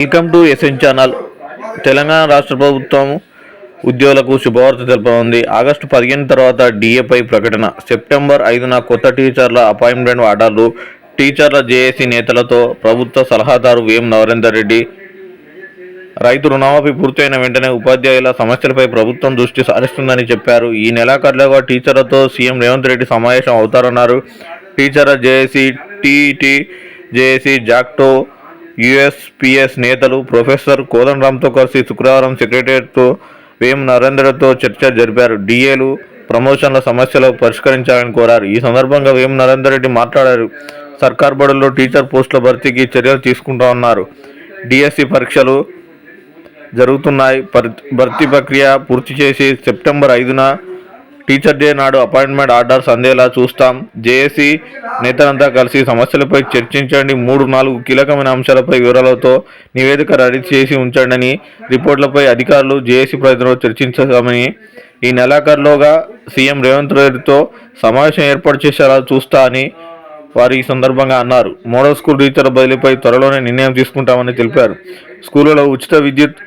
Welcome to SN channel Telangana రాష్ట్ర ప్రభుత్వం ఉద్యోగులకు శుభవార్త తెలుపనుంది. ఆగస్టు పదిహేను తర్వాత డిఏపై ప్రకటన. సెప్టెంబర్ ఐదున కొత్త టీచర్ల అపాయింట్మెంట్ ఆర్డర్లు. టీచర్ల జేఏసీ నేతలతో ప్రభుత్వ సలహాదారు వీఎం నరేందర్ రెడ్డి. రైతు రుణమాఫీ పూర్తయిన వెంటనే ఉపాధ్యాయుల సమస్యలపై ప్రభుత్వం దృష్టి సారిస్తుందని చెప్పారు. ఈ నెలాఖరులో టీచర్లతో సీఎం రేవంత్ రెడ్డి సమావేశం అవుతారన్నారు. టీచర్ల JAC TT JAC JACTO USPS నేతలు ప్రొఫెసర్ కోదండరామ్తో కలిసి శుక్రవారం సెక్రటరియట్తో వేం నరేంద్రతో చర్చ జరిపారు. డిఏలు ప్రమోషన్ల సమస్యలు పరిష్కరించాలని కోరారు. ఈ సందర్భంగా వేం నరేందర్ రెడ్డి మాట్లాడారు. సర్కార్ బడుల్లో టీచర్ పోస్టుల భర్తీకి చర్యలు తీసుకుంటామన్నారు. డిఎస్సి పరీక్షలు జరుగుతున్నాయి. భర్తీ ప్రక్రియ పూర్తి చేసి సెప్టెంబర్ ఐదున టీచర్ డే నాడు అపాయింట్మెంట్ ఆర్డర్స్ అందేలా చూస్తాం. జేఏసీ నేతలంతా కలిసి సమస్యలపై చర్చించండి. మూడు నాలుగు కీలకమైన అంశాలపై వివరాలతో నివేదిక రెడీ చేసి ఉంచండి రిపోర్ట్లపై అధికారులు జేఏసీ ప్రతినిధులు చర్చించామని ఈ నెలాఖరులోగా సీఎం రేవంత్ రెడ్డితో సమావేశం ఏర్పాటు చేసేలా చూస్తా అని వారు ఈ సందర్భంగా అన్నారు. మోడల్ స్కూల్ టీచర్ బదిలీపై త్వరలోనే నిర్ణయం తీసుకుంటామని తెలిపారు. స్కూళ్ళలో ఉచిత విద్యుత్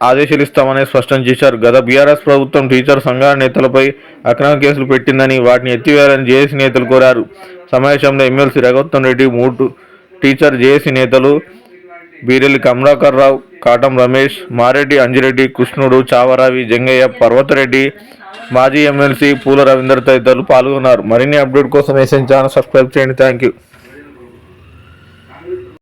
ఆదేశాలు ఇస్తామని స్పష్టం చేశారు. గత బీఆర్ఎస్ ప్రభుత్వం టీచర్ సంఘాల నేతలపై అక్రమ కేసులు పెట్టిందని వాటిని ఎత్తివేయాలని జేఏసీ నేతలు కోరారు. సమావేశంలో ఎమ్మెల్సీ రఘుత్తం రెడ్డి మూడు టీచర్ జేఏసీ నేతలు బీరెల్లి కమలాకర్ రావు కాటం రమేష్ మారెడ్డి అంజిరెడ్డి కృష్ణుడు చావరావి జంగయ్య పర్వతరెడ్డి మాజీ ఎమ్మెల్సీ పూల రవీందర్ తదితరులు పాల్గొన్నారు. మరిన్ని అప్డేట్ కోసం ఎస్ఎన్ ఛానల్ సబ్స్క్రైబ్ చేయండి. Thank you